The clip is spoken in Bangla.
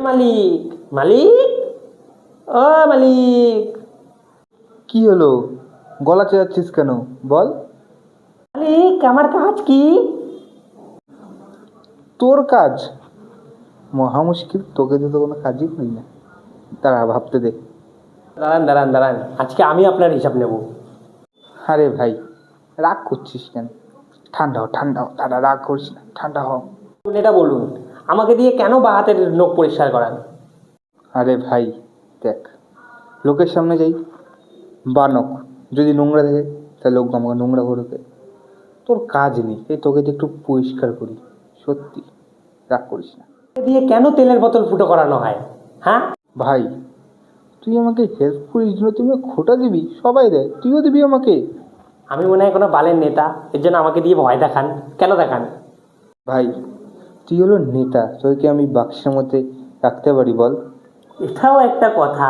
মালিক মালিক? ও মালিক। কি হলো? গলা চেঁচাচ্ছিস কেন? বল। মালিক আমার কাজ কি? তোর কাজ? মহা মুশকিল তোকে দিয়ে তো কোনো কাজই করি না। তারা ভাবতে দে। দাঁড়ান দাঁড়ান দাঁড়ান। আজকে আমি আপনার হিসাব নেব। আরে ভাই রাগ করছিস কেন? ঠান্ডা হ ঠান্ডা হ দাদা রাগ করিস না। ঠান্ডা হ বলুন, এটা বলুন। আমাকে দিয়ে কেন বা হাতের নখ পরিষ্কার করান? আরে ভাই দেখ লোকের সামনে যাই বানক যদি নোংরা থাকে তাহলে লোক আমাকে নোংরা করে দেয়। তোর কাজ নেই এই তোকে দিয়ে একটু পরিষ্কার করি সত্যি রাগ করিস না। দিয়ে কেন তেলের বোতল ফুটো করানো হয় হ্যাঁ? ভাই তুই আমাকে হেল্প করিস জন্য আমাকে খোটা দিবি সবাই দেয় তুইও দিবি আমাকে? আমি মনে হয় কোনো বালের নেতা এর জন্য আমাকে দিয়ে ভয় দেখান কেন দেখান? ভাই তুই হলো নেতা তোকে আমি বাক্সের মধ্যে রাখতে পারি বল? এটাও একটা কথা।